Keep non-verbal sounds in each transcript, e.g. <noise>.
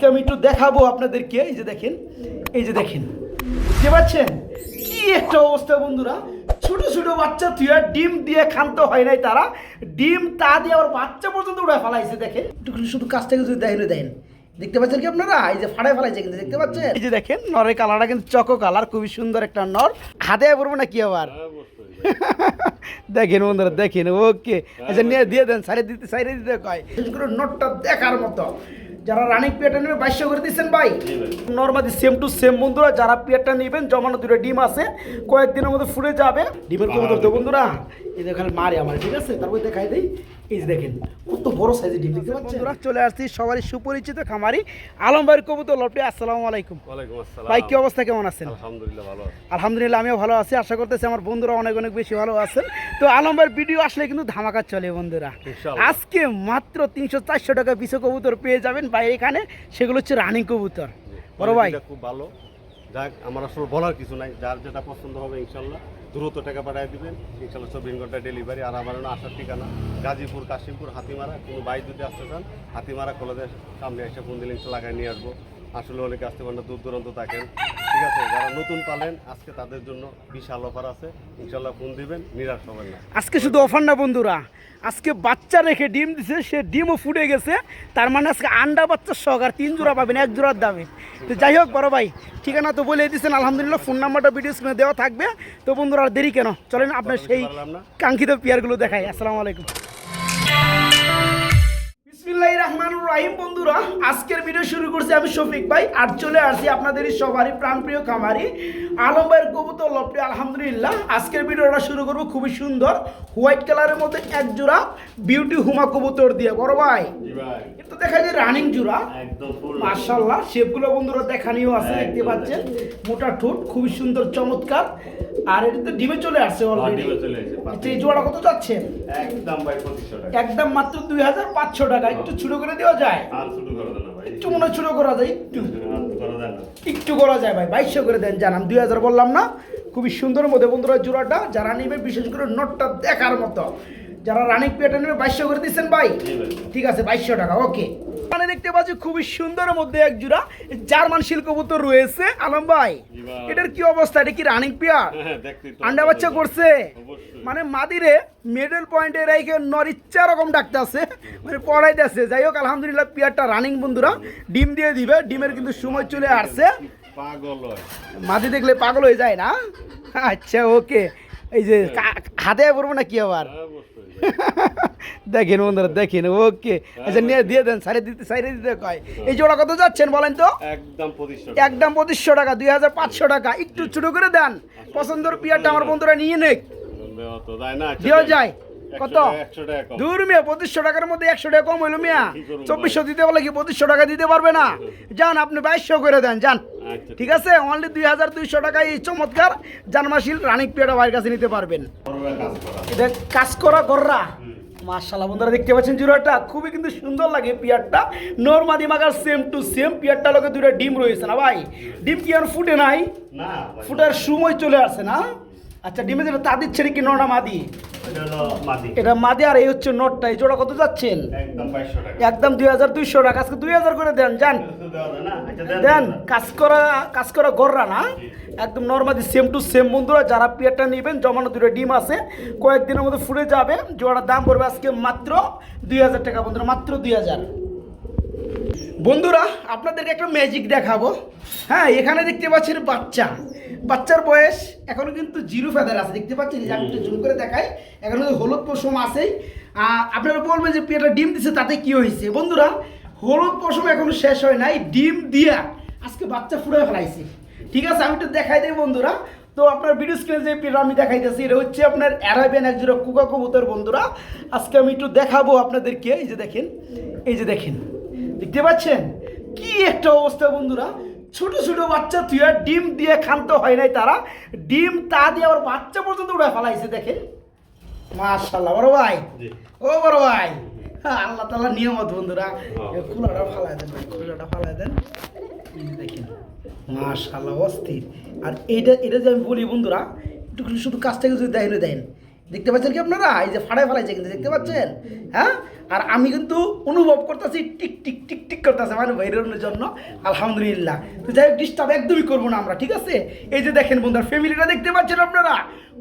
আজকে আমি একটু দেখাবো আপনাদেরকে। এই যে দেখেন এই যে দেখেন। বুঝতে পারছেন? কি একটা অবস্থা বন্ধুরা। ছোট ছোট বাচ্চা তুই ডিম দিয়ে খান্ত হয় নাই তারা। ডিম তা দিয়ে আবার বাচ্চা পর্যন্ত উড়ায় ফেলাইছে দেখেন। একটু শুধু কাছ থেকে যদি দেখেন দেন দেখতে পাচ্ছেন কি আপনারা? এই যে ফাড়ায় ফেলাইছে কিন্তু দেখতে পাচ্ছেন? এই যে দেখেন নরের কালারটা কিন্তু চকো কালার খুবই সুন্দর একটা নর। হাতে পড়ব না কি আবার দেখেন বন্ধুরা দেখেন ওকে। আচ্ছা নিয়ে দিয়ে দেন সাইডে দিতে সাইডে দিতে কয়। নোটটা দেখার মতো। যারা রানিং পেয়ারটা নেবে বাইশশো করে দিচ্ছেন ভাই। নর্মালি সেম টু সেম বন্ধুরা যারা পেয়ারটা নেবেন জমানো দুটো ডিম আছে কয়েকদিনের মধ্যে ফুলে যাবে। ডিমের কবুতর তো বন্ধুরা এদের দেখেন মারে আমার ঠিক আছে? তারপর দেখাই দেই। এই দেখেন কত বড় সাইজের ডিম দেখতে পাচ্ছেন? বন্ধুরা চলে আসছি সবারই সুপরিচিত খামারি আলম ভাইয়ের কবুতর লপটে আসসালামু আলাইকুম। ওয়ালাইকুম আসসালাম। ভাই কি অবস্থা কেমন আছেন? আলহামদুলিল্লাহ ভালো আছি। আলহামদুলিল্লাহ আমিও ভালো আছি। আশা করতেছি আমার বন্ধুরা অনেক অনেক বেশি ভালো আছেন। তো আলমের ভিডিও আসলে কিন্তু ধামাকা চলে বন্ধুরা। আজকে মাত্র তিনশো চারশো টাকা পিছু কবুতর পেয়ে যাবেন। বাইরে এখানে সেগুলো হচ্ছে রানিং কবুতর। বড় ভাই। খুব ভালো। যাক আমার আসলে বলার কিছু নাই। যার যেটা পছন্দ হবে ইনশাল্লাহ দ্রুত টাকা পাঠিয়ে দেবেন। ইনশাল্লাহ চব্বিশ ঘণ্টা ডেলিভারি আর আমার আসার ঠিকানা, গাজীপুর, কাশিমপুর, হাতিমারা। কোনো বাইক যদি আসতে চান, হাতিমারা কলেজের সামনে এসে ফোন দিলে ইনশাল্লাহ নিয়ে আসব। আসলে অনেকে আসতে পারেন না, দূর দূরান্ত থাকেন। ঠিক আছে যারা নতুন পালেন আজকে তাদের জন্য বিশাল অফার আছে। ইনশাল্লাহ ফোন দিবেন নিরাশ হবেন না। আজকে শুধু অফার না বন্ধুরা আজকে বাচ্চা রেখে ডিম দিছে সে ডিমও ফুটে গেছে। তার মানে আজকে আন্ডা বাচ্চার শখ আর তিন জোড়া পাবেন এক জোড়ার দামে। তো যাই হোক বড় ভাই ঠিকানা তো বলে দিয়েছেন আলহামদুলিল্লাহ ফোন নাম্বারটা ভিডিও স্ক্রিনে দেওয়া থাকবে। তো বন্ধুরা আর দেরি কেন? চলেন আপনার সেই কাঙ্ক্ষিত পেয়ারগুলো দেখাই। আসসালামু আলাইকুম। বিসমিল্লাহির রহমানুর রাহিম বন্ধুরা আজকের ভিডিও শুরু করছি আমি শফিক ভাই আর চলে আসছি আপনাদেরই সবারই প্রাণপ্রিয় খামারি আলম ভাইয়ের কবুতর লপটি আলহামদুলিল্লাহ। আজকের ভিডিওটা শুরু করব খুবই সুন্দর হোয়াইট কালারের মধ্যে এক জোড়া বিউটি হুমা কবুতর দিয়ে বড় ভাই। এটা দেখা যায় রানিং জোড়া। মার্শাল্লাহ শেপগুলো বন্ধুরা দেখানিও আছে দেখতে পাচ্ছেন। মোটা ঠোঁট খুবই সুন্দর চমৎকার। আর এটা তো ডিমে চলে আসছে অলরেডি। আচ্ছা এই জোড়া কত যাচ্ছেন একদম ভাই পঁচিশশো টাকা। একদম মাত্র দুই হাজার পাঁচশো টাকা। একটু ছোট করে দেওয়া যায়? আর শুরু করে দেন ভাই। একটু মনে হয় ছোট করা যায় একটু। একটু করা যায় ভাই বাইশশো করে দেন জানাম দুই হাজার বললাম না খুবই সুন্দর মধ্যে বন্ধুরা জোড়াটা। যারা নিবে বিশেষ করে নোটটা দেখার মতো। যারা রানিং পেটা নেবে বাইশশো করে দিচ্ছেন ভাই। ভাই। ঠিক আছে বাইশশো টাকা ওকে। মানে দেখতে পাচ্ছি খুবই সুন্দরের মধ্যে এক জোড়া জার্মান শিল্প কবুতর রয়েছে। আলম ভাই এটার কি অবস্থা? এটা কি রানিং পেয়ার হ্যাঁ দেখতেই তো আন্ডা বাচ্চা করছে। মানে মাদিরে মিডল পয়েন্টে রেখে নরিচ্চা রকম ডাকতে আছে মানে পড়াইতেছে। যাই হোক আলহামদুলিল্লাহ পিয়ারটা রানিং বন্ধুরা। ডিম দিয়ে দিবে। ডিমের কিন্তু সময় চলে আসছে। পাগল হয়। মাদি দেখলে পাগল হয়ে যায় না? আচ্ছা ওকে এই যে কা- হাতে পড়ব না কি আবার? হ্যাঁ, <laughs> দেখেন বন্ধুরা দেখেন ওকে। আচ্ছা নিয়ে দিয়ে দেন সাড়ে দিতে সাইডে দিতে কয়। এই জোড়া কত যাচ্ছেন বলেন তো? একদম পঁচিশশো একদম পঁচিশশো টাকা দুই হাজার পাঁচশো টাকা। একটু ছোট করে দেন। পছন্দর পিয়ারটা আমার বন্ধুরা নিয়ে নেক। দেওয়া যায়। কত? টাকা দূর মিয়া পঁচিশশো টাকার মধ্যে একশো টাকা কম হইল মিয়া। চব্বিশশো দিতে বলে কি পঁচিশশো টাকা দিতে পারবে না? যান আপনি বাইশশো করে দেন যান। আচ্ছা ঠিক আছে? অনলি দুই হাজার দুইশো টাকায় এই চমৎকার জানমাশিল রানিক পিয়াটা ভাইয়ের কাছে নিতে পারবেন। করবে কাজ করা। এটা কাজ করা গররা। মার্শাল্লাহ বন্ধুরা দেখতে পাচ্ছেন জুড়াটা খুবই কিন্তু সুন্দর লাগে পিয়ারটা। নর্মাদি মাগার সেম টু সেম পিয়ারটা লোকে দুটো ডিম রয়েছে না ভাই? ডিম কি আর ফুটে নাই? না ফুটার সময় চলে আসে না? আচ্ছা ডিমে যেটা তা দিচ্ছে নাকি নটা মাদি? এটা মাদি। এটা মাদি আর এই হচ্ছে নটটা এই জোড়া কত যাচ্ছেন? একদম দুই হাজার দুইশো টাকা। আজকে দুই হাজার করে দেন যান। দেন। কাজ করা কাজ করা গররা না। একদম নর্মালি সেম টু সেম বন্ধুরা যারা পিয়ারটা নেবেন জমানো দুটো ডিম আছে কয়েকদিনের মধ্যে ফুটে যাবে। জোড়ার দাম পড়বে আজকে মাত্র দুই হাজার টাকা বন্ধুরা মাত্র দুই হাজার। বন্ধুরা আপনাদেরকে একটা ম্যাজিক দেখাবো। হ্যাঁ এখানে দেখতে পাচ্ছেন বাচ্চা। বাচ্চার বয়স এখনও কিন্তু জিরো ফেদার আছে, দেখতে পাচ্ছেন? আমি একটু জুম করে দেখাই, এখনও কিন্তু হলুদ পশম আছেই। আপনারা বলবেন যে পেয়ারটা ডিম দিছে, তাতে কি হয়েছে? বন্ধুরা, হলুদ পশম এখনও শেষ হয় নাই, ডিম দিয়া আজকে বাচ্চা ফুড়ে ফেলাইছে। ঠিক আছে, আমি একটু দেখাই দিই বন্ধুরা। তো আপনার ভিডিও স্ক্রিনে যে পেয়ারটা আমি দেখাইতেছি, এটা হচ্ছে আপনার অ্যারাবিয়ান এক জোড়া কুকা কবুতর বন্ধুরা। আজকে আমি একটু দেখাবো আপনাদেরকে, এই যে দেখেন, এই যে দেখেন, দেখতে পাচ্ছেন? কি একটা অবস্থা বন্ধুরা। ছোট ছোট বাচ্চা তুই ডিম দিয়ে খান্ত হয় নাই তারা। ডিম তা দিয়ে আবার বাচ্চা পর্যন্ত উড়ে ফেলাইছে দেখেন। মাশাল্লাহ বড় ভাই। ও বড় ভাই। আল্লাহ তালা নিয়মত বন্ধুরা হ্যাঁ। এ খোলাটা ফালাই দেন খোলাটা ফালাই দেন। দেখেন মাশাল্লাহ অস্থির। আর এইটা এটা যে আমি বলি বন্ধুরা একটু শুধু কাজটাকে যদি দেখেন দেন দেখতে পাচ্ছেন কি আপনারা? এই যে ফাড়ায় ফালাইছে কিন্তু, দেখতে পাচ্ছেন? হ্যাঁ? আর আমি কিন্তু অনুভব করতেছি, টিক টিক টিক টিক করতেছে মানে বেরোনোর জন্য। আলহামদুলিল্লাহ। তো যাই হোক ডিস্টার্ব একদমই করব না আমরা, ঠিক আছে? এই যে দেখেন বন্ধুরা ফ্যামিলিটা দেখতে পাচ্ছেন আপনারা?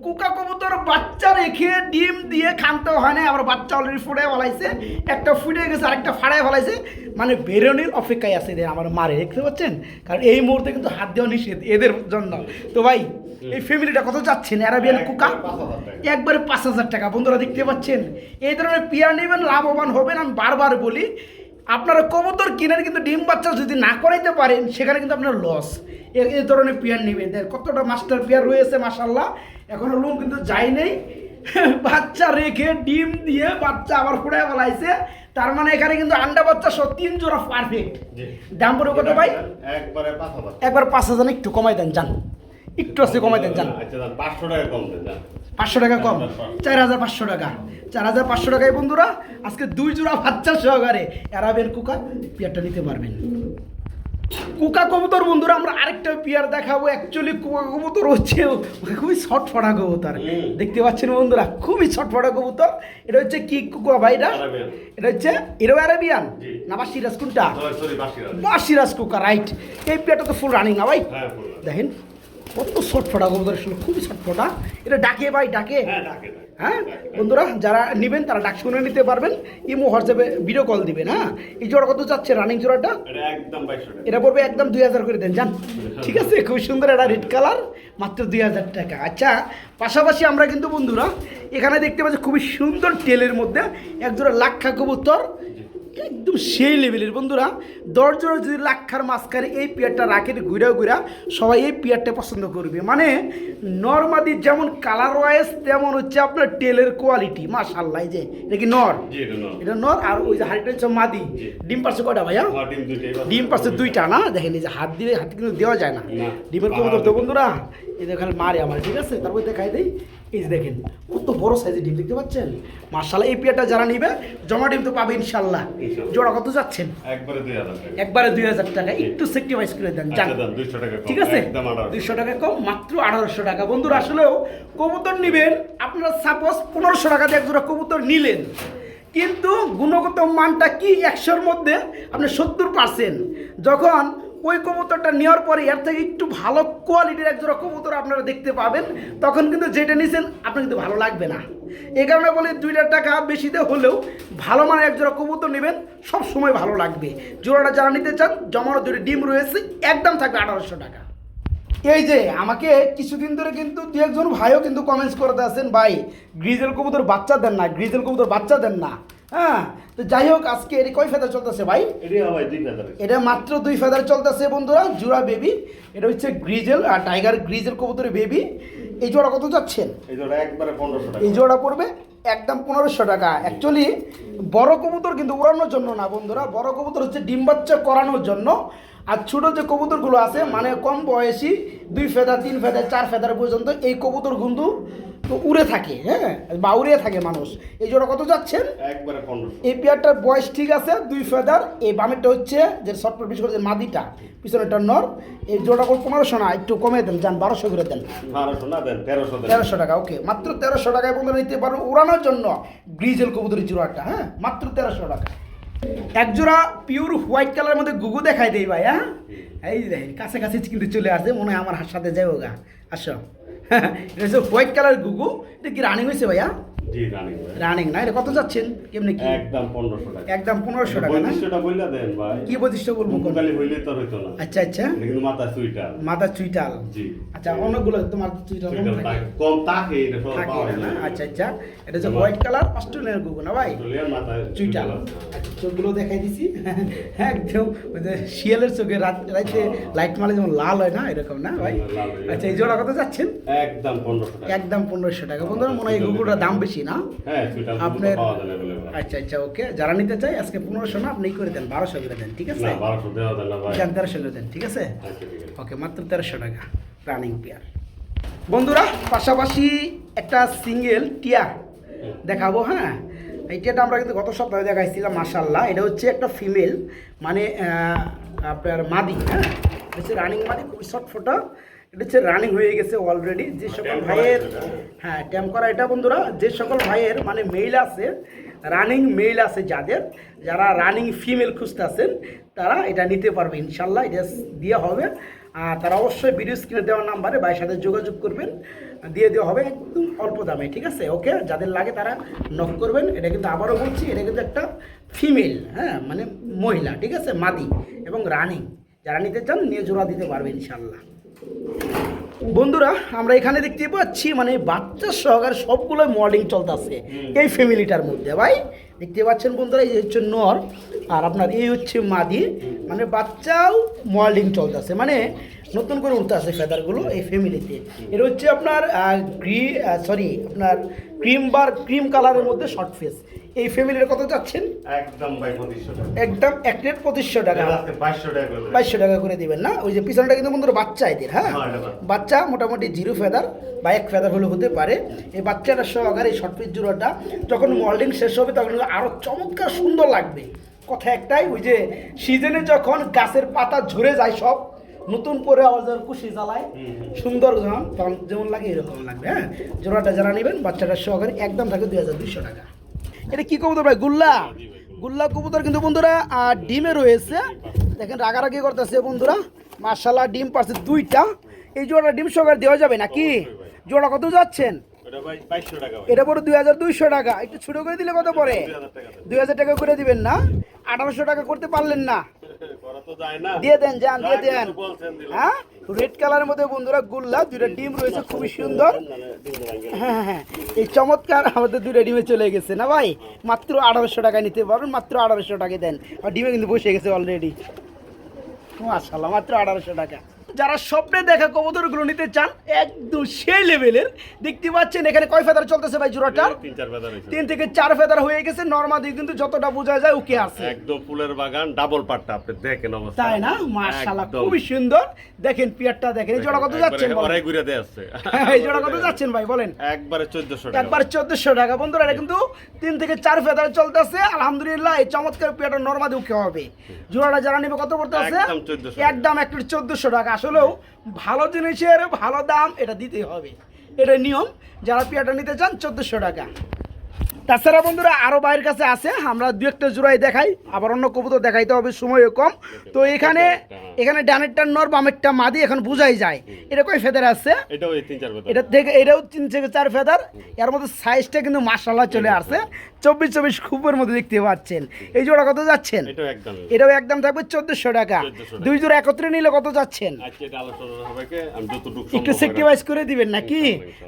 কুকা কবুতর বাচ্চা রেখে ডিম দিয়ে খানতেও হয় না আবার বাচ্চা অলরেডি ফুটে ফেলাইছে। একটা ফুটে গেছে আরেকটা ফাড়ায় ফেলাইছে। মানে বেরোনির অপেক্ষায় আছে এদের আমার মারে দেখতে পাচ্ছেন? কারণ এই মুহূর্তে কিন্তু হাত দেওয়া নিষেধ এদের জন্য। তো ভাই এই ফ্যামিলিটা কত যাচ্ছেন অ্যারাবিয়ান কুকা। একবারে পাঁচ হাজার টাকা। বন্ধুরা দেখতে পাচ্ছেন? এই ধরনের পেয়ার নেবেন লাভবান হবেন আমি বারবার বলি আপনারা কবুতর কিনেন কিন্তু ডিম বাচ্চা যদি না করাইতে পারেন সেখানে কিন্তু আপনার লস এই ধরনের পেয়ার নেবেন দেখ কতটা মাস্টার পেয়ার রয়েছে মাসাল্লাহ এখনও লোম কিন্তু যায় নেই। <laughs> বাচ্চা রেখে ডিম দিয়ে বাচ্চা আবার ফুড়ে ফেলাইছে। তার মানে এখানে কিন্তু আন্ডা বাচ্চা সব তিন জোড়া পারফেক্ট দাম পড়বে কত ভাই? একবারে পাঁচ হাজার। একটু কমাই দেন যান। একটু আছে কমাই দেন যান। আচ্ছা পাঁচশো টাকা কম দেন পাঁচশো টাকা কম? চার হাজার পাঁচশো টাকা। চার হাজার পাঁচশো টাকায় বন্ধুরা আজকে দুই জোড়া বাচ্চা সহকারে এরাবেন কুকা পিয়ারটা নিতে পারবেন। কুকা কবুতর বন্ধুরা আমরা আরেকটা পিয়ার দেখাবো। অ্যাকচুয়ালি কুকা কবুতর হচ্ছে খুবই ছটফটা কবুতর। দেখতে পাচ্ছেন বন্ধুরা খুবই ছটফটা কবুতর। এটা হচ্ছে কি কুকা ভাইরা এটা? হচ্ছে এরো অ্যারাবিয়ান। না বা সিরাজ কোনটা? Sorry, sorry, বাসিরা। বা সিরাজ কুকা রাইট এই পিয়ারটা তো ফুল রানিং না ভাই? হ্যাঁ, দেখেন কত ছটফটা কবুতর আসলে খুবই ছটফটা। এটা ডাকে ভাই ডাকে। হ্যাঁ। হ্যাঁ। বন্ধুরা যারা নেবেন তারা ডাক শুনে নিতে পারবেন। ইমো হোয়াটসঅ্যাপে ভিডিও কল দিবেন হ্যাঁ? এই জোড়া কত যাচ্ছে রানিং জোড়াটা? এটা পড়বে একদম দুই হাজার করে দেন যান ঠিক আছে? খুব সুন্দর এটা রেড কালার মাত্র দুই হাজার টাকা। আচ্ছা পাশাপাশি আমরা কিন্তু বন্ধুরা এখানে দেখতে পাচ্ছি খুবই সুন্দর টেলের মধ্যে এক জোড়া লাক্ষা কবুতর। একদম সেই লেভেলের। বন্ধুরা দশ জোড়া যদি লাক্ষার মাঝখানে এই পেয়ারটা রাখেন ঘুরা ঘুরা সবাই এই পেয়ারটা পছন্দ করবে। মানে নর্মাদি যেমন কালার ওয়াইজ তেমন হচ্ছে আপনার টেলের কোয়ালিটি মাশাল্লাহ যে এটা কি নর? এটা নর। আর ওই যে হাড়িটা হচ্ছে মাদি। ডিম পারছে কয়টা ভাইয়া? হ্যাঁ, ডিম পাশে দুইটা না? দেখেন এই যে হাত দিয়ে হাত কিন্তু দেওয়া যায় না। ডিমের তো বন্ধুরা এই দেখেন মারে আমার ঠিক আছে? তারপর দেখাই দেই। এই যে দেখেন কত বড় সাইজের ডিম দেখতে পাচ্ছেন? মার্শাল্লাহ এই পেয়ারটা যারা নিবে জমা ডিম তো পাবে ইনশাল্লাহ। জোড়া কত যাচ্ছেন? একবারে দুই হাজার টাকা। একটু সেক্রিফাইস করে দেন আচ্ছা, যান। দেন, 200 টাকা কম। ঠিক আছে? দুইশো টাকা কম মাত্র আঠারোশো টাকা। বন্ধুরা আসলেও কবুতর নিবেন আপনারা সাপোজ পনেরোশো টাকা দিয়ে একজোড়া কবুতর নিলেন। কিন্তু গুণগত মানটা কি? একশোর মধ্যে আপনি সত্তর পার্সেন্ট যখন ওই কবুতরটা নেওয়ার পরে এর থেকে একটু ভালো কোয়ালিটির একজোড়া কবুতর আপনারা দেখতে পাবেন। তখন কিন্তু যেটা নিছেন, আপনার কিন্তু ভালো লাগবে না। এই কারণে বলি দুইটা টাকা বেশিতে হলেও ভালো মানের একজোড়া কবুতর নেবেন, সব সময় ভালো লাগবে। জোড়াটা যারা নিতে চান জমানো দুটো ডিম রয়েছে, একদম থাকবে আঠারোশো টাকা। এই যে, আমাকে কিছুদিন ধরে কিন্তু দু একজন ভাইও কিন্তু কমেন্টস করতে আছেন, ভাই, গ্রিজেল কবুতর বাচ্চা দেন না, গ্রিজেল কবুতর বাচ্চা দেন না। হ্যাঁ তো যাই হোক আজকে এর কয় ফেদার চলতেছে ভাই? এটি মাত্র দুই ফেদার চলতেছে বন্ধুরা জোড়া বেবি। এটা হচ্ছে গ্রিজেল আর টাইগার গ্রিজেল কবুতরের বেবি। এই জোড়া কত যাচ্ছেন? এই জোড়া একবারে পনেরোশো এই জোড়া পড়বে একদম পনেরোশো টাকা। অ্যাকচুয়ালি বড় কবুতর কিন্তু উড়ানোর জন্য না বন্ধুরা বড় কবুতর হচ্ছে ডিম বাচ্চা করানোর জন্য। আর ছোটো যে কবুতরগুলো আছে মানে কম বয়সী দুই ফেদা তিন ফেদা চার ফেদার পর্যন্ত এই কবুতর কিন্তু তো উড়ে থাকে হ্যাঁ? বা উড়ে থাকে মানুষ। এই জোড়া কত যাচ্ছেন? একবারে এই পেয়ারটার বয়স ঠিক আছে দুই ফেদার। এই বামেরটা হচ্ছে যে শর্ট পিস করে যে মাদিটা পিছনেরটা নর। এই জোড়া করে পনেরোশো না একটু কমে দেন যান বারোশো করে দেন। বারোশো না দেন, তেরোশো তেরোশো টাকা ওকে। মাত্র তেরোশো টাকায় বন্ধু নিতে পারো উড়ানোর জন্য গ্রিজেল কবুতরের জোড়াটা হ্যাঁ? মাত্র তেরোশো টাকা। এক জোড়া পিওর হোয়াইট কালারের মধ্যে গুগু দেখাই দেই ভাই হ্যাঁ? এই দেখেন কাছে কাছে কিন্তু চলে আসে মনে হয় আমার হাত সাথে যাই গা। আসো। এটা হচ্ছে হোয়াইট কালার গুগু এটা কি রানিং হয়েছে ভাইয়া জি, রানিং রানিং না এটা কত যাচ্ছেন? কেমনি কি? একদম পনেরোশো টাকা। একদম পনেরোশো টাকা না? বৈশিষ্ট্যটা বললে দেন ভাই। কি বৈশিষ্ট্য বলব কোন? মুখখালি হইলে তো হইতো না। আচ্ছা আচ্ছা। কিন্তু মাথা সুইটার। মাথা চুইটাল। জি। আচ্ছা অনেকগুলো তোমার চুইটাল কম থাকে? থাকে। কম থাকে, এটা সব থাকে না আচ্ছা আচ্ছা। এটা হচ্ছে হোয়াইট কালার অস্ট্রেলিয়ান গুগু না ভাই? চুইটাল। আচ্ছা চোখগুলো দেখাই দিছি। একদম ওই যে শিয়ালের চোখে রাত রাইতে লাইট মালে যেমন লাল হয় না এরকম না ভাই? হয়ে। আচ্ছা এই জোড়া কত যাচ্ছেন? একদম পনেরোশো টাকা। একদম পনেরোশো টাকা। বন্ধুরা মনে হয় গুগুটার দাম বেশি। না? হ্যাঁ, আপনার। আচ্ছা আচ্ছা ওকে। যারা নিতে চাই আজকে পনেরোশো না আপনি করে দেন বারোশো করে দেন ঠিক আছে? তেরোশো করে দেন ঠিক আছে? আচ্ছা, ঠিক আছে। ওকে মাত্র তেরোশো টাকা রানিং পেয়ার বন্ধুরা পাশাপাশি একটা সিঙ্গেল টিয়া দেখাবো হ্যাঁ? এই টিয়াটা আমরা কিন্তু গত সপ্তাহে দেখাইছিলাম মাসাল্লাহ এটা হচ্ছে একটা ফিমেল মানে আপনার মাদি হ্যাঁ? হচ্ছে রানিং মাদি খুবই শর্ট ফোটা এটা হচ্ছে রানিং হয়ে গেছে অলরেডি যে সকল ভাইয়ের হ্যাঁ ট্যাম করা এটা বন্ধুরা যে সকল ভাইয়ের মানে মেইল আছে রানিং মেইল আছে যাদের যারা রানিং ফিমেল খুঁজতেছেন তারা এটা নিতে পারবে ইনশাল্লাহ এটা দেওয়া হবে। আর তারা অবশ্যই ভিডিও স্ক্রিনে দেওয়া নাম্বারে ভাইয়ের সাথে যোগাযোগ করবেন দিয়ে দেওয়া হবে একদম অল্প দামে ঠিক আছে? ওকে যাদের লাগে তারা নক করবেন। এটা কিন্তু আবারও বলছি এটা কিন্তু একটা ফিমেল হ্যাঁ মানে মহিলা ঠিক আছে? মাদি এবং রানিং যারা নিতে চান নিয়ে জোড়া দিতে পারবে ইনশাল্লাহ। বন্ধুরা আমরা এখানে দেখতে পাচ্ছি মানে বাচ্চা সহকারে সবগুলো মডেলিং চলতেছে এই ফ্যামিলিটার মধ্যে ভাই। দেখতে পাচ্ছেন বন্ধুরা এই হচ্ছে নর আর আপনার এই হচ্ছে মাদি মানে বাচ্চাও মডেলিং চলতেছে। মানে নতুন করে উঠতে আসে ফেদারগুলো এই ফ্যামিলিতে এটা হচ্ছে আপনার গ্রি সরি আপনার ক্রিম বার ক্রিম কালারের মধ্যে শর্ট ফেস এই ফ্যামিলির কত চাচ্ছেন? একদম ভাই পঁচিশশো টাকা। একদম এক প্লেট পঁচিশশো টাকা। বাইশশো টাকা করে বাইশশো টাকা করে দিবেন না? ওই যে পিছনটা কিন্তু বন্ধুরা বাচ্চা এদের হ্যাঁ? হ্যাঁ, বাচ্চা। মোটামুটি জিরো ফেদার বা এক ফেদার হলে হতে পারে। এই বাচ্চাটা সহকারে এই শর্ট পিস জুড়োটা যখন মল্ডিং শেষ হবে তখন আরও চমৎকার সুন্দর লাগবে। কথা একটাই ওই যে সিজনে যখন গাছের পাতা ঝরে যায় সব নতুন করে আবার যখন কুশি জ্বালায় সুন্দর যখন তখন যেমন লাগে এরকম লাগবে হ্যাঁ? জোড়াটা যারা নেবেন বাচ্চাটা সহকারে একদম থাকে দুই হাজার দুইশো টাকা। এটা কি কবুতর ভাই? গুল্লা? গুল্লা কবুতর কিন্তু বন্ধুরা আহ, ডিমে রয়েছে। দেখেন রাগারাগি করতেছে বন্ধুরা। মার্শাল্লাহ ডিম পারছে দুইটা। এই জোড়া ডিম সহকারে দেওয়া যাবে নাকি? জোড়া কত যাচ্ছেন? এটা পরে দুই হাজার দুইশো টাকা। একটু ছোট করে দিলে কত পরে দুই হাজার টাকা করে দিবেন না। আঠারোশো টাকা করতে পারলেন না। দিয়ে দেন যান দিয়ে দেন। হ্যাঁ? রেড কালারের মধ্যে বন্ধুরা গুল্লা দুইটা ডিম রয়েছে খুবই সুন্দর। হ্যাঁ হ্যাঁ হ্যাঁ। এই চমৎকার আমাদের দুটো ডিমে চলে গেছে না ভাই? মাত্র আঠারোশো টাকা নিতে পারবেন মাত্র আঠারোশো টাকা দেন। আর ডিমে কিন্তু বসে গেছে অলরেডি মাসাল্লাহ মাত্র আঠারোশো টাকা। যারা স্বপ্নে দেখা কবুতরগুলো নিতে চান একদম সেই লেভেলের দেখতে পাচ্ছেন এখানে কয় ফেদার চলতেছে ভাই জোড়াটার তিন থেকে চার ফেদার হয়ে গেছে নর্মাদি কিন্তু যতটা বোঝা যায় ওকে আছে। একদম ফুলের বাগান ডাবল পাটটা আপনি দেখেন অবস্থা। তাই না? একদম। খুবই সুন্দর। দেখেন পিয়ারটা দেখেন এই জোড়া কত যাচ্ছেন বলেন? ঘুরে দিয়ে আসছে <laughs> এই জোড়া কত যাচ্ছেন ভাই বলেন? একবারে চোদ্দশো টাকা। একবার চোদ্দশো টাকা। বন্ধুরা এটা কিন্তু তিন থেকে চার ফেদার চলতেছে। আলহামদুলিল্লাহ এই চমৎকার পেয়ারটা নর্মাদি উঠে হবে। জোড়াটা যারা নেবে কত পড়তে আছে? একদম 1400 একদম একটা চোদ্দশো টাকা। আসলেও ভালো জিনিসের ভালো দাম এটা দিতে হবে। এটা নিয়ম, যারা পেয়াটা নিতে চান, চোদ্দোশো টাকা। তাছাড়া বন্ধুরা আরও বাইরের কাছে আছে আমরা দু একটা জোড়াই দেখাই আবার অন্য কবুতর দেখাইতে হবে সময়ও কম। তো এখানে এখানে ডানেরটা নর বামেরটা মাদি এখন বুঝাই যায়। এটা কয় ফেদার আছে? এটা থেকে এটাও তিন থেকে চার ফেদার। এর মধ্যে সাইজটা কিন্তু মাসাল্লাহ চলে আসছে। চব্বিশ চব্বিশ খুবের মধ্যে দেখতে পাচ্ছেন। এই জোড়া কত যাচ্ছেন? এটাও একদম থাকবে চোদ্দশো টাকা। দুই জোড়া একত্রে নিলে কত যাচ্ছেন? একটু সেক্টিভাইজ করে দিবেন নাকি।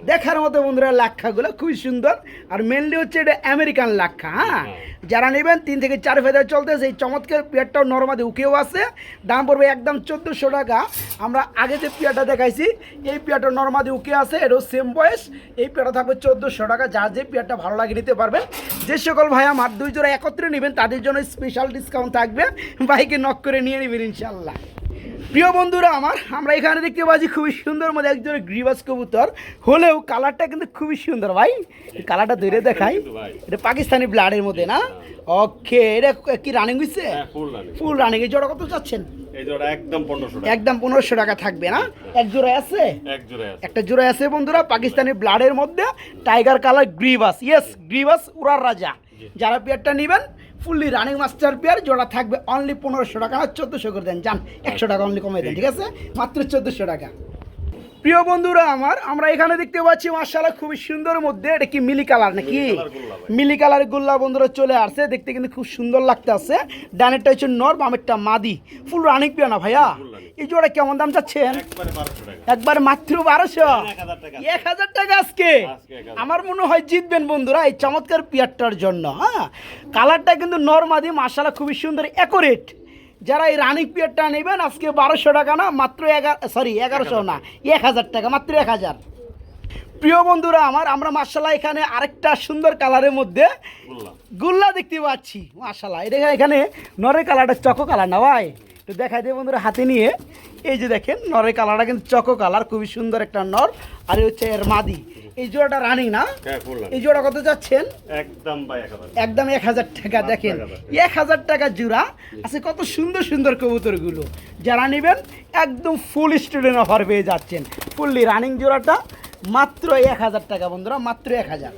দেখার মতো বন্ধুরা লাক্ষাগুলো খুবই সুন্দর। আর মেনলি হচ্ছে এটা আমেরিকান লাক্ষা হ্যাঁ? যারা নেবেন তিন থেকে চার ফেদার চলতেছে এই চমৎকার পেয়ারটাও নর্মাদি উকেও আছে। দাম পড়বে একদম চোদ্দোশো টাকা। আমরা আগে যে পেয়ারটা দেখাইছি এই পেয়ারটা নর্মাদি উকে আছে এটাও সেম বয়স। এই পেয়ারটা থাকবে চোদ্দোশো টাকা। যার যে পেয়ারটা ভালো লাগে নিতে পারবেন। যে সকল ভাই আমার দুই জোড়া একত্রে নেবেন তাদের জন্য স্পেশাল ডিসকাউন্ট থাকবে। বাইকে নক করে নিয়ে নেবেন ইনশাল্লাহ প্রিয় বন্ধুরা আমার আমরা এখানে দেখতে পাচ্ছি খুবই সুন্দর মধ্যে একজন গ্রিবাস কবুতর। হলেও কালারটা কিন্তু খুবই সুন্দর ভাই। কালারটা ধরে দেখাই। এটা পাকিস্তানি ব্লাডের মধ্যে না? ওকে এটা কি রানিং হয়েছে হ্যাঁ ফুল রানি ফুল রানিং এই জোড়া কত চাচ্ছেন? এই জোড়া একদম পনেরোশো টাকা। একদম পনেরোশো টাকা থাকবে না? এক জোড়া আছে? এক জোড়া আছে। একটা জোড়া আছে বন্ধুরা পাকিস্তানি ব্লাডের মধ্যে। টাইগার কালার গ্রিবাস। ইয়েস গ্রিবাস উড়ার রাজা। যারা পেয়ারটা নেবেন ফুললি রানিং মাস্টার পেয়ার জোড়া থাকবে অনলি পনেরোশো টাকা চোদ্দোশো করে দেন। যান একশো টাকা অনলি কমে দেন ঠিক আছে? মাত্র চোদ্দোশো টাকা। প্রিয় বন্ধুরা আমার আমরা এখানে দেখতে পাচ্ছি মার্শাল্লাহ খুবই সুন্দর মধ্যে এটা কি মিলি কালার নাকি? মিলি কালার গোল্লা বন্ধুরা চলে আসছে দেখতে কিন্তু খুব সুন্দর লাগতে আছে ডানেরটা হচ্ছে নর বামেরটা মাদি। ফুল রানিং পেয়া না ভাইয়া? এই জোড়া কেমন দাম চাচ্ছেন? একবারে মাত্র বারোশো। এক হাজার টাকা আজকে। আমার মনে হয় জিতবেন বন্ধুরা এই চমৎকার পিয়ারটার জন্য হ্যাঁ? কালারটা কিন্তু নর্মাদি মাসালা খুবই সুন্দর অ্যাকোরেট যারা এই রানিক পিয়ারটা নেবেন আজকে বারোশো টাকা না মাত্র এগারো সরি এগারোশো না এক হাজার টাকা মাত্র এক হাজার। প্রিয় বন্ধুরা আমার আমরা মার্শাল্লাহ এখানে আরেকটা সুন্দর কালারের মধ্যে গুল্লা। দেখতে পাচ্ছি মার্শাল্লাহ এটা এখানে নরে কালারটা চকো কালার না ভাই? তো দেখাই দিয়ে বন্ধুরা হাতে নিয়ে। এই যে দেখেন নরের কালারটা কিন্তু চকো কালার খুবই সুন্দর একটা নর আর এই হচ্ছে এর মাদি। এই জোড়াটা রানিং না? হ্যাঁ এই জোড়া কত যাচ্ছেন? একদম একদম এক হাজার টাকা দেখেন। এক হাজার টাকা। জোড়া। আছে কত সুন্দর সুন্দর কবুতরগুলো। যারা নেবেন একদম ফুল স্টুডেন্ট অফার পেয়ে যাচ্ছেন। ফুললি রানিং জোড়াটা মাত্র এক হাজার টাকা বন্ধুরা মাত্র এক হাজার।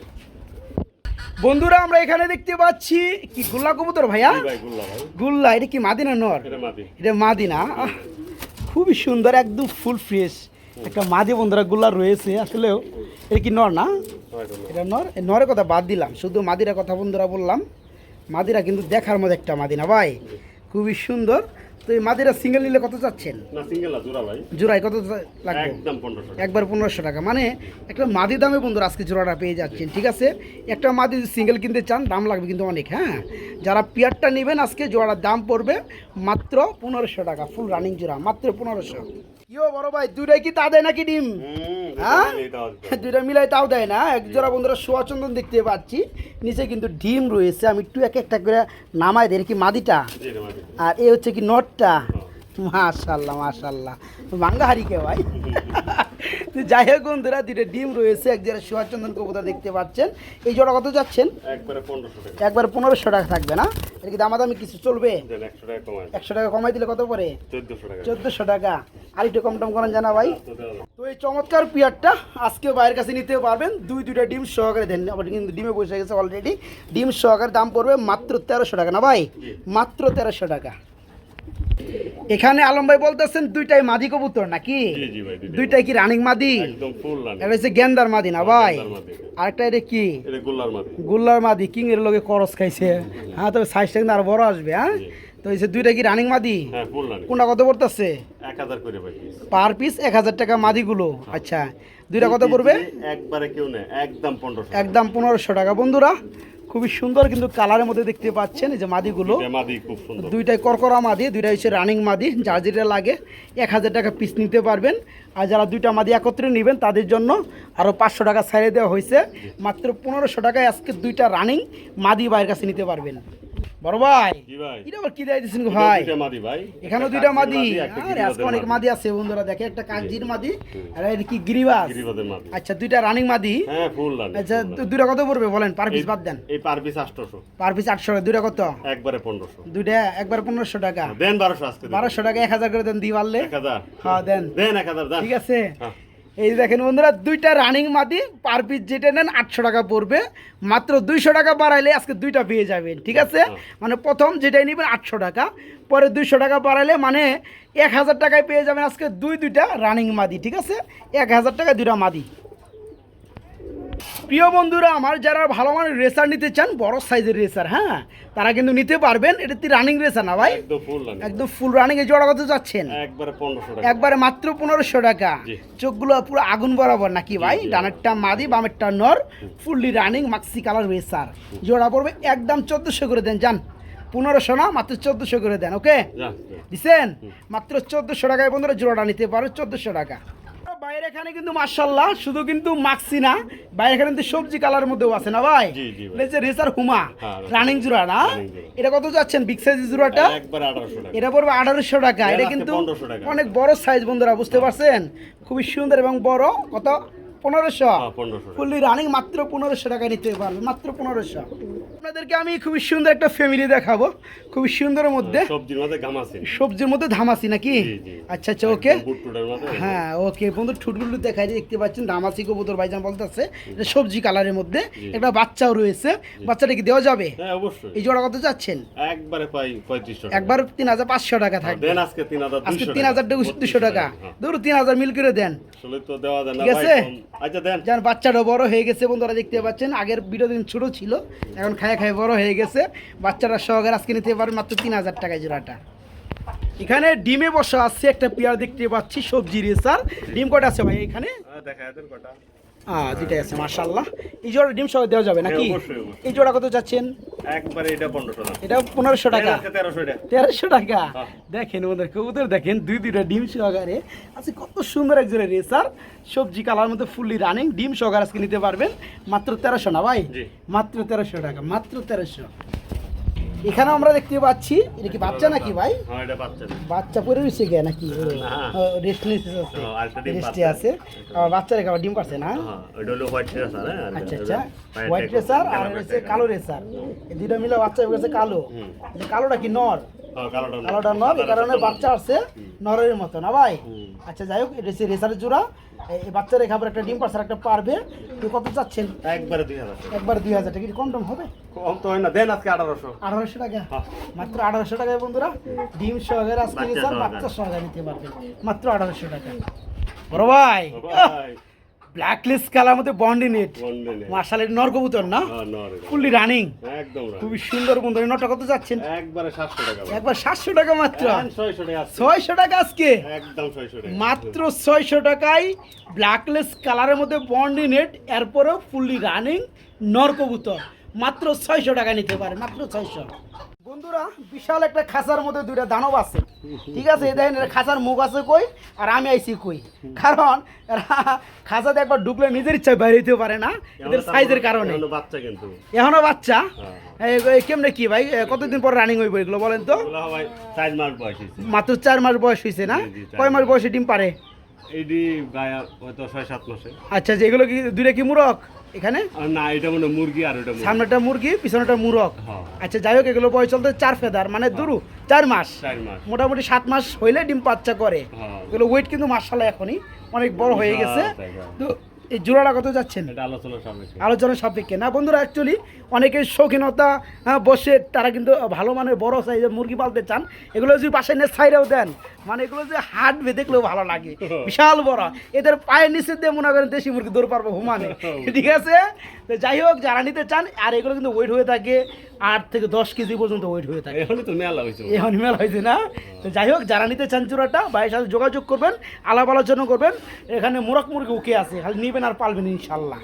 বন্ধুরা আমরা এখানে দেখতে পাচ্ছি কি গুল্লা কবুতর ভাইয়া? গুল্লা এটা কি মাদিনা নর? এটা মাদিনা খুবই সুন্দর, একদম ফুল ফ্রেশ একটা মাঝে বন্ধুরা গুলা রয়েছে আসলেও এটা কি নর না? এটা নর নরের কথা বাদ দিলাম, শুধু মাদিরা কথা বন্ধুরা বললাম। মাদিরা কিন্তু দেখার মতো একটা মাদিনা, ভাই। খুবই সুন্দর। তো এই মাদিরা সিঙ্গেল নিলে কত চাচ্ছেন? না সিঙ্গেল না জোড়া ভাই। জোড়াই কত লাগবে? একদম 1500 একবার পনেরোশো টাকা। মানে একটা মাদি দামে বন্ধুরা আজকে জোড়াটা পেয়ে যাচ্ছেন ঠিক আছে? একটা মাদি সিঙ্গেল কিনতে চান দাম লাগবে কিন্তু অনেক হ্যাঁ? যারা পেয়ারটা নেবেন আজকে জোড়ার দাম পড়বে মাত্র পনেরোশো টাকা ফুল রানিং জোড়া মাত্র পনেরোশো। কিও বড় ভাই দুইটাই কি তা দেয় নাকি ডিম? হ্যাঁ? দুইটা মিলাই তাও দেয় না? এক জোড়া বন্ধুরা সোয়াচন্দন দেখতে পাচ্ছি। নিচে কিন্তু ডিম রয়েছে। আমি একটু এক একটা করে নামাই দিই কি মাদিটা? আর এ হচ্ছে কি নটটা। মাশাল্লাহ মাশাল্লাহ। হারি কে ভাই। তো যাই হোক বন্ধুরা দুটো ডিম রয়েছে এক জোড়া সোয়াচন্দন কবুতর দেখতে পাচ্ছেন। এই জোড়া কত যাচ্ছেন? একবারে পনেরোশো টাকা। থাকবে না? এটা কি দামাদামি কিছু চলবে? একশো টাকা কমাই দিলে কত পরে চোদ্দশো টাকা। আর একটু কম টম করেন জানা ভাই। তো এই চমৎকার পিয়ারটা আজকে বাইরের কাছে নিতে পারবেন। দুই দুইটা ডিম সহকারে দেন। আবার কিন্তু ডিমে বসে গেছে অলরেডি ডিম সহকারে দাম পড়বে মাত্র তেরোশো টাকা না ভাই? মাত্র তেরোশো টাকা। এখানে আলম ভাই বলতেছেন দুইটাই মাদি কবুতর নাকি? ভাই দুইটাই। কি রানিং মাদি? এটা হচ্ছে গেন্দার মাদি না ভাই? গেন্দার মাদি। আরেকটা এটা কি? গোল্লার মাদি। কিং এর লগে করস খাইছে। হ্যাঁ তবে সাইজটা কিন্তু আর বড় আসবে হ্যাঁ? তো এই দুইটা কি রানিং মাদি? হ্যাঁ কোনটা কত পড়তেছে? ভাই। পার পিস এক হাজার টাকা মাদিগুলো। আচ্ছা দুইটা কত পড়বে? একবারে কেউ নেই একদম পনেরোশো একদম পনেরোশো টাকা। বন্ধুরা খুবই সুন্দর কিন্তু কালারের মধ্যে দেখতে পাচ্ছেন এই যে মাদিগুলো। দুইটাই করকরা মাদি দুইটাই হচ্ছে রানিং মাদি যার যেটা লাগে এক হাজার টাকা পিস নিতে পারবেন। আর যারা দুইটা মাদি একত্রে নেবেন তাদের জন্য আরও পাঁচশো টাকা ছাড়িয়ে দেওয়া হয়েছে। মাত্র পনেরোশো টাকায় আজকে দুইটা রানিং মাদি বাইরের কাছে নিতে পারবেন। বড় ভাই। এটা আবার কি ভাই? দুইটা মাদি ভাই। এখানেও দুইটা মাদি। আরে আজকে অনেক মাদি আছে বন্ধুরা দেখে একটা কাকজির মাদি। আর এটা কি গিরিবাস মাদি। আচ্ছা দুইটা রানিং মাদি। হ্যাঁ ফুল রানি আচ্ছা দু- দুইটা কত পড়বে বলেন পার পিস বাদ দেন। এই পার পিস আটশোশো। পার পিস আটশো টাকা দুইটা কত? একবারে পনেরোশো। দুইটা একবার পনেরোশো টাকা। দেন বারোশো আজকে। দেন। বারোশো টাকা এক হাজার করে দেন দিয়ে পারলে এক হাজার। হ্যাঁ দেন। দেন এক হাজার দেন। ঠিক আছে। হ্যাঁ। এই দেখেন বন্ধুরা দুইটা রানিং মাদি পার পিস যেটা নেন আটশো টাকা পড়বে। মাত্র দুইশো টাকা বাড়াইলে আজকে দুইটা পেয়ে যাবেন ঠিক আছে? মানে প্রথম যেটাই নেবেন আটশো টাকা পরে দুইশো টাকা বাড়াইলে মানে এক হাজার টাকায় পেয়ে যাবেন আজকে দুই দুইটা রানিং মাদি ঠিক আছে? এক হাজার টাকায় দুইটা মাদি প্রিয় বন্ধুরা আমার যারা ভালো মানের রেসার নিতে চান বড় সাইজের রেসার হ্যাঁ? তারা কিন্তু নিতে পারবেন এটা তো রানিং রেসার না ভাই? একদম ফুল রানি এ জোড়া কত যাচ্ছেন একবারে পনেরোশো টাকা। একবারে মাত্র পনেরোশো টাকা। চোখগুলো পুরো আগুন বরাবর নাকি ভাই। ডানেরটা মাদি বামেরটা নর fully running maxi colour racer জোড়া পড়বে একদম চোদ্দোশো করে দেন যান। পনেরোশো না মাত্র চোদ্দোশো করে দেন ওকে? দিছেন? মাত্র চোদ্দোশো টাকায় বন্ধুরা জোড়াটা নিতে পারো চোদ্দোশো টাকা। বাইরে এখানে কিন্তু মার্শাল্লাহ শুধু কিন্তু মাক্সি না বাইরে এখানে কিন্তু সবজি কালারের মধ্যেও আছে না ভাই? যে রেসার হুমা হ্যাঁ, রানিং জুড়া না? এটা কত যাচ্ছেন বিগ সাইজ জোড়াটা এটা পড়বে আঠারোশো টাকা। এটা কিন্তু অনেক বড় সাইজ বন্ধুরা বুঝতে পারছেন? খুবই সুন্দর এবং বড় কত? পনেরোশো। হ্যাঁ, 1500 টাকা। ফুললি রানিং মাত্র পনেরোশো টাকায় নিতে পারবে মাত্র পনেরোশো। আপনাদেরকে আমি খুবই সুন্দর একটা ফ্যামিলি দেখাবো খুবই সুন্দরের মধ্যে। সবজির মধ্যে গাম আছে সবজির মধ্যে ধামাসি নাকি। আচ্ছা আচ্ছা ওকে। হ্যাঁ ওকে। বন্ধু ঠুটগুলো দেখাই যে দেখতে পাচ্ছেন দামাসি কবুতর ভাইজান বলতেছে এটা সবজি কালারের মধ্যে একটা বাচ্চাও রয়েছে। বাচ্চাটা কি দেওয়া যাবে? হ্যাঁ অবশ্যই। এই জোড়া কত যাচ্ছেন একবারে পাই পঁয়ত্রিশশো একবার তিন হাজার পাঁচশো টাকা থাকবে। আজকে তিন হাজার আজকে তিন হাজার দুশো টাকা। হ্যাঁ। ধরো তিন হাজার মিল করে দেন। আসলে তো দেওয়া যায় না ঠিক আছে? আচ্ছা দেন। যেন বাচ্চাটা বড় হয়ে গেছে বন্ধুরা দেখতে পাচ্ছেন। আগের ভিডিও দিন ছোট ছিল এখন খায় খায় বড় হয়ে গেছে। বাচ্চারা সহকারে আজকে নিতে পারবে মাত্র তিন হাজার টাকায় জোড়াটা। এখানে ডিমে বসা আছে একটা পেয়ার দেখতে পাচ্ছি সবজি রেসার। ডিম কটা আছে ভাই এখানে? দেখা হ্যাঁ আছে মার্শাল্লাহ এই জোড়া ডিম সহ দেওয়া যাবে নাকি? হ্যাঁ, অবশ্যই। এই জোড়া কত যাচ্ছেন একবারে এটা পনেরোশো এটা পনেরোশো টাকা। তেরোশো টাকা তেরোশো টাকা? হ্যাঁ। দেখেন ওদের কবুতর দেখেন দুই দুইটা ডিম সহকারে। আজকে কত সুন্দর রেসার সবজি কালার মধ্যে ফুললি রানিং ডিম সহকারে আজকে নিতে পারবেন। মাত্র তেরোশো না ভাই? মাত্র তেরোশো টাকা মাত্র তেরোশো। এখানে আমরা দেখতে পাচ্ছি। এটা কি বাচ্চা নাকি ভাই? হ্যাঁ বাচ্চা পরে রয়েছে গে নাকি? না। রেস্ট নিতে আছে। বাচ্চা রেখা ডিম রেস্টে পাচ্ছে। আছে। আর বাচ্চা রেখে ডিম পারছে না? হ্যাঁ হ্যাঁ আচ্ছা আচ্ছা। হোয়াইট রেসার আর কালো হচ্ছে কালো রেসার দুটো মিলে বাচ্চা হয়ে গেছে কালো। কালোটা কি নর? হ্যাঁ, কালোটা নর। এই কারণে বাচ্চা আসছে নরের মতো না ভাই? আচ্ছা যাই হোক এটা হচ্ছে রেসারের জোড়া। এই এই বাচ্চা রেখে আবার একটা ডিম পারছে একটা পারবে। তো কত চাচ্ছেন? একবারে দুই হাজার একবার দুই হাজার টাকা। কম টম হবে? কম তো হয় না দেন আজকে আঠারোশো। আঠারোশো টাকা? হ্যাঁ। মাত্র আঠারোশো টাকায় বন্ধুরা ডিম সহকারে আজকে রেসার। বাচ্চা সহকারে নিতে পারবেন। মাত্র আঠারোশো টাকা। বড় ভাই। ব্ল্যাক লিস্ট কালার মধ্যে বন্ডি নেট বন্ডে নে। মার্শাল নর না? হ্যাঁ, ফুললি রানিং একদম খুবই সুন্দর বন্ধু এই নটা কত যাচ্ছেন? একবারে সাতশো টাকা একবার সাতশো টাকা মাত্র। একদম ছয়শো টাকা আজকে। একদম টাকা। মাত্র ছয়শো টাকায় ব্ল্যাকলেস কালারের মধ্যে বন্ডি নেট এরপরেও ফুললি রানিং নর কবুতর মাত্র ছয়শো টাকা নিতে পারে মাত্র ছয়শো। বন্ধুরা বিশাল একটা খাঁচার মধ্যে দুইটা দানব আছে। ঠিক আছে? এই দেখেন খাঁচার মুখ আছে কই আর আমি আইছি কই? কারণ খাঁচাতে একবার ঢুকলে নিজের ইচ্ছায় বাইরে হইতে পারে না। এদের সাইজের কারণে। বাচ্চা কিন্তু। এখনও বাচ্চা? হ্যাঁ। এই কেমনে কি ভাই? কতদিন পর রানিং হইব এগুলো বলেন তো? মাত্র চার মাস বয়স হয়েছে না? কয় মাস। বয়সে ডিম পারে? আচ্ছা যে এগুলো কি দুইটা কি মুরক এখানে? না এটা মনে মুরগি আর ওটা মুরগি। সামনেটা মুরগি পিছনেটা মুরগ। হ্যাঁ। আচ্ছা যাই হোক এগুলো বয়স চলতে চার ফেদার মানে দুরু চার মাস। চার মাস। মোটামুটি সাত মাস হইলে ডিম বাচ্চা করে। হ্যাঁ। এগুলো ওয়েট কিন্তু মার্শাল্লাহ এখনই অনেক বড় হয়ে গেছে। তো এই জোড়াটা কত যাচ্ছেন? আলোচনার আলোচনা সাপেক্ষে। না বন্ধুরা অ্যাকচুয়ালি অনেকে শৌখিনতা হ্যাঁ, বসে তারা কিন্তু ভালো মানের বড় সাইজের মুরগি পালতে চান। এগুলো যদি বাসায় নিয়ে সাইডেও দেন মানে এগুলো যে হাঁটবে দেখলেও ভালো লাগে। <laughs> বিশাল বড়। এদের পায়ের নিচে দিয়ে মনে করেন দেশি মুরগি দৌড় পারব হুমানে। <laughs> ঠিক আছে? তো যাই হোক যারা নিতে চান আর এগুলো কিন্তু ওয়েট হয়ে থাকে আট থেকে দশ কেজি পর্যন্ত ওয়েট হয়ে থাকে। এখন তো মেলা হয়েছে। এখন মেলা হয়েছে না? তো যাই হোক যারা নিতে চান চূড়াটা বাইরের সাথে যোগাযোগ করবেন আলাপ আলোচনা করবেন এখানে মোরক মুরগি উকে আছে খালি নিবেন আর পালবেন ইনশাল্লাহ।